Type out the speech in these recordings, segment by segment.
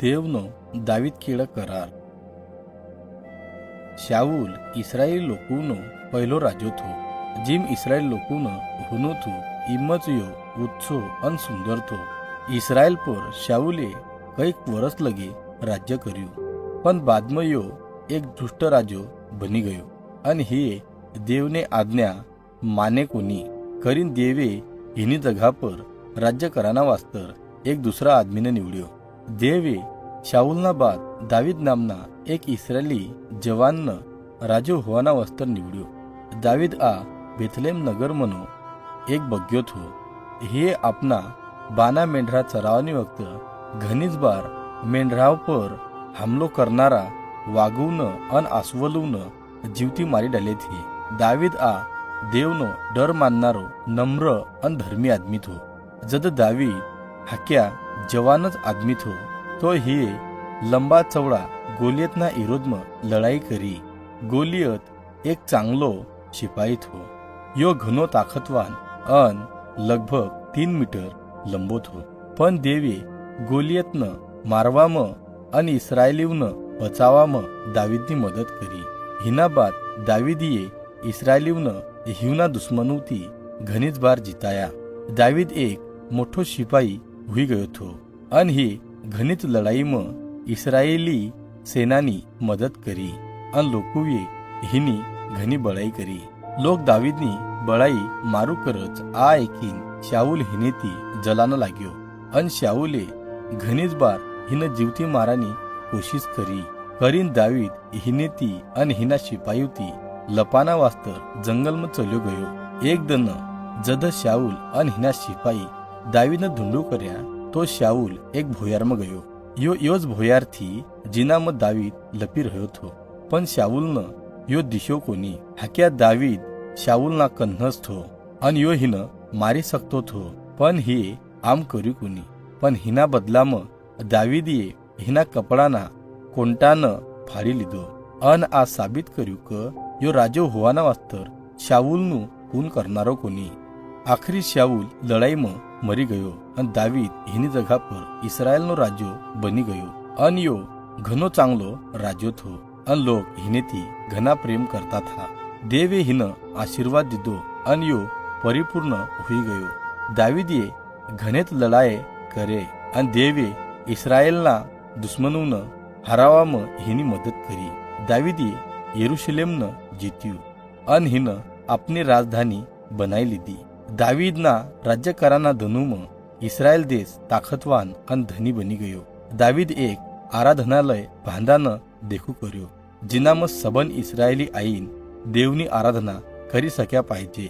देवनो दावीद केळ करार શાઉલ ઇસરાયેલ લોકોનો પહેલો રાજો થો જેમ ઇસરાયેલ લોકોનો હુનો થો ઈમચયો ઉત્સો અન સુંદર થો ઇસરાયેલ પર શાઉલે કંઈક વર્ષ લગે રાજ્ય કર્યું પણ બાદમાં યો એક દુષ્ટ રાજો બની ગયો અને હે દેવને આજ્ઞા માને કોની કરીને દેવે એની જગા પર રાજ્ય કરાના વાસ્તર એક દુસરા આદમીને નીવડ્યો દેવે શાઉલના બાદ દાવીદ નામના એક ઇસરાયેલી જવાનનો રાજો હોવાના વસ્ત્ર નીવડ્યો દાવીદ આ બેથલેમ નગરમાંનો એક બગ્યો થો હે આપના બાના મેંઢરા ચરાવવાની વખત ઘણી જ બાર મેંઢરાવ પર હુમલો કરનારા વાઘુને અન આસવલુને જીવતી મારી ડાલેથી દાવીદ આ દેવનો ડર માનનારો નમ્ર અન ધર્મી આદમી થો જદ દાવીદ હાક્યા જવાન જ આદમી થો તો હે લંબા ચવડા ગોલિયતના વિરોધમાં લડાઈ કરી ગોલિયત એક ચાંગલો શિપાઈ થો યો ઘણો તાકતવાન અન લગભગ તીન મીટર લંબો થો પણ દેવે ગોલિયતને મારવામાં અને ઇસરાયેલીઓને બચાવવામાં દાવીદની મદદ કરી હિના બાદ દાવીદીએ ઇસરાયેલીઓને હિવના દુશ્મનોથી ઘણી જ બાર જીતાયા દાવીદ એક મોટો સિપાઈ હોઈ ગયો હતો અને હે घनित लढाईम इस्रायली सेनानी मदत करी अन लोकुवे हिनी घनी बळाई करी. लोक दावीदनी बळाई मारू करच आ एकीन शाऊल हिने ती जलान लाग्यो. अन शाऊले घनीच बार हिन जीवती मारानी कोशिश करी. करीन दावीद हिने ती अन हिना शिपायुती लपाना वास्तर म चल्यो गयो. एक दन जद शाऊल अन हिना शिपाई दावीन धुंडू कर्या તો શાઉલ એક ભોયારમાં ગયો યો યો જ ભોયારથી જીનામાં દાવીદ લપી રહ્યો હતો પણ શાઉલનો યો દિશો કોની હાક્યા દાવીદ શાઉલના કન્હસ થો અને યો હિન મારી શકતો થો પણ હે આમ કર્યું કોની પણ હિના બદલામાં દાવીદીએ હિના કપડાના કોંટાને ફાડી લીધો અન આ સાબિત કર્યું કે યો રાજો હોવાના વાસ્તર શાઉલનું ખૂન કરનારો કોની આખરી શાઉલ લડાઈમાં મરી ગયો અને દાવીદ એની જગા પર ઇસરાયેલનો રાજો બની ગયો અન યો ઘણો ચાંગલો રાજો થો અન લોક હિનેથી ઘણા પ્રેમ કરતા થા દેવે હિન આશીર્વાદ દીધો અન યો પરિપૂર્ણ હોઈ ગયો દાવીદીએ ઘણે જ લડાઈ કરે અને દેવે ઇસરાયેલના દુશ્મનોને હરાવવામાં હિની મદદ કરી દાવીદીએ યરુશલેમને જીત્યું અન હિન આપની રાજધાની બનાવી લીધી दावीदना राज्य कराना धनुम इस्रायल देश ताकतवान अन धनी बनी गयो. दावीद एक आराधनालय बांधानं देखू कर्यो. जिनाम सबन इस्रायली आईन देवनी आराधना करी सक्या पाहिजे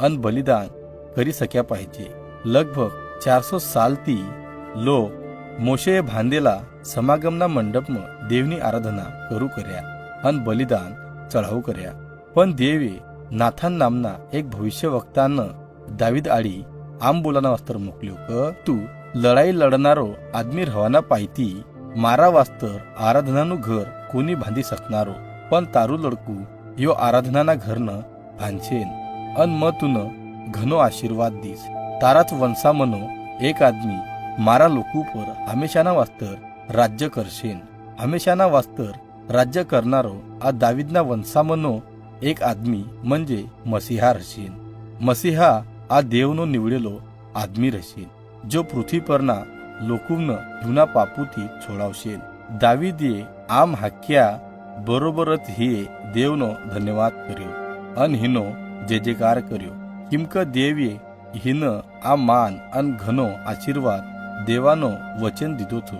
अन बलिदान करी सक्या पाहिजे. लगभग चारसो साल ती लो मोशे भांदेला समागमना मंडप देवनी आराधना करू कर्या अन बलिदान चढाऊ कर्या. पण देवे नाथान नामना एक भविष्यवक्तानं દાવીદ આડી આમ બોલાના વસ્ત્ર મોકલ્યો કે તું લડાઈ લડનારો આદમી રહેવાના પાયથી મારા વાસ્તર આરાધનાનું ઘર કોની બાંધી શકનારો પણ તારું લડકું યો આરાધનાના ઘરને બાંધશે અન મ તુન ઘણો આશીર્વાદ દીશ તારા જ વંશામનો એક આદમી મારા લોકો પર હંમેશાના વાસ્તર રાજ્ય કરશે હંમેશાના વાસ્તર રાજ્ય કરનારો આ દાવીદના વંશામનો એક આદમી म्हणजे મસીહા રહેશે મસીહા આ દેવનો નીવડેલો આદમી રહેશે, જો પૃથ્વી પરના લોકોને જૂના પાપોથી છોડાવશે. દાવીદે આમ હાક્યા, બરોબર જ હિએ દેવનો ધન્યવાદ કર્યો અન હિનો જે જેકાર કર્યો. કિમક દેવીએ હિન આ માન અન ઘનો આશીર્વાદ દેવાનો વચન દીધો હતો.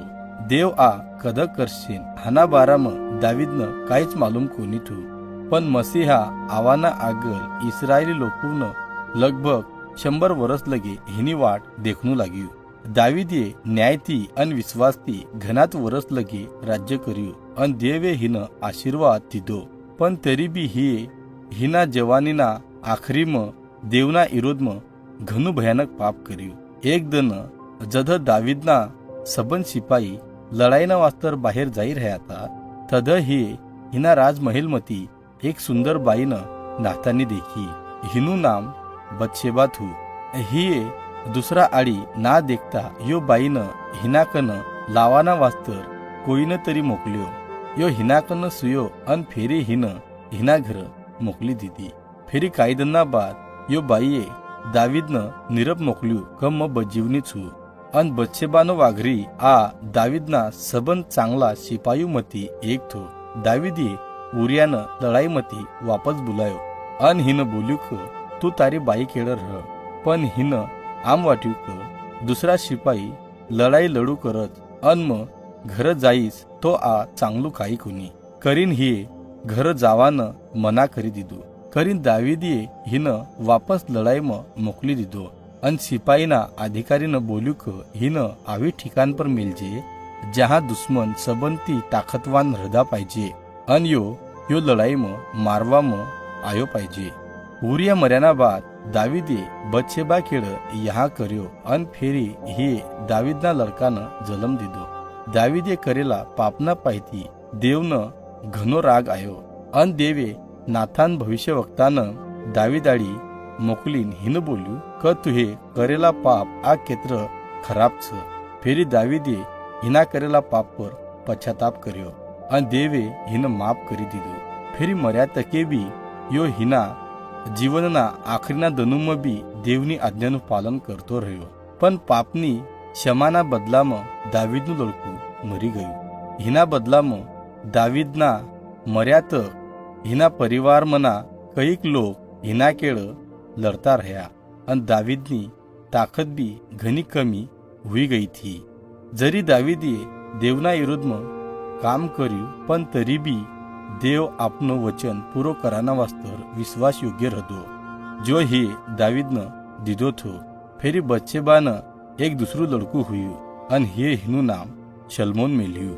દેવ આ કદ કરશે. આના બારામાં દાવીદને કાંઈ જ માલુમ કોની થયું. પણ મસીહા આવાના આગળ ઇસરાયેલી લોકોને લગભગ शंभर वरस लगे हिनी वाट देखणू लागियो. दाविदे न्यायती अन विश्वासती घनात वरस लगे राज्य करू अन देवे हिन आशीर्वाद दिदो पण तरी बी हे हिना जवानीना आखरीम देवना इरोदम घनु भयानक पाप करू एक दन जध दाविदना सबन सिपाई लढाईना वास्तर बाहेर जाई रह्याता तद ही हिना राजमहलमती एक सुंदर बाईनं नातानी देखी. हिनू नाम बच्छेबा थू हिये दुसरा आडी ना देखता यो बाईन हिनाकन लावाना वास्तर कोईन तरी मोकल्यो. यो हिनाकन सुयो अन फेरी हिनं हिनाघर मोकली दिदी. फेरी कायदना बाद यो बाईये दावीदनं निरब मोकल्यू कम म बजीवनी छू. अन बच्छेबानो वाघरी आ दावीदना सबन चांगला शिपायू मती एक थो. दावीदी लडाई मती वापस बुलायो. अन हिनं बोल्यूक तू तारी बाई खेळ रह पण हिनं आम वाटीक दुसरा शिपाई लढाई लढू करत अन म घर जाईस तो आ चांगलू काही कुणी करीन हिये घर जावान मना करी दिदो. करीन दावी दिये हिनं वापस लढाई म मोकली दिदो. अन सिपाईना अधिकारीनं क हिनं आवी ठिकाण पर मिलजे जहा दुश्मन सबंती ताकतवान हृदा पाहिजे. अन यो यो लढाई म मारवा म आयो पाहिजे. उरिया उरिय मर्यानाबाद दाविदी बच्छेबा खेळ यहाँ कर्यो अन फेरी हे दाविदना लडकानं जलम दिदो। दाविदे करेला पापना पाहिती देवन घनो राग आयो। अन देवे नाथान भविष्यवक्तानं दाविदाळी मोकलीन हिन बोलू क तुहे करेला पाप आ केत्र खराब छ। फेरी दाविदे हिना करेला पाप पर पश्चाताप कर्यो। अन देवे हिन माप करी दिदो। फेरी मर्या तके बी यो हिना જીવનના આખરીના દનુમાં બી દેવની આજ્ઞાનું પાલન કરતો રહ્યો પણ પાપની ક્ષમાના બદલામાં દાવીદનું લડકું મરી ગયું હિના બદલામાં દાવીદના મર્યા તક હિના પરિવારમાંના કઈક લોક હિના કેળ લડતા રહ્યા અને દાવીદની તાકત બી ઘણી કમી હોઈ ગઈ થી જરી દાવીદે દેવના વિરોધમાં કામ કર્યું પણ તરી બી देव आपण वचन पुरो कराना वास्तर विश्वास योग्य राहतो जो ही न दिदो थो फेरी बच्चेबानं एक दुसरू लडकू हुयू अन हे हिनू नाम शलमोन मेलियू.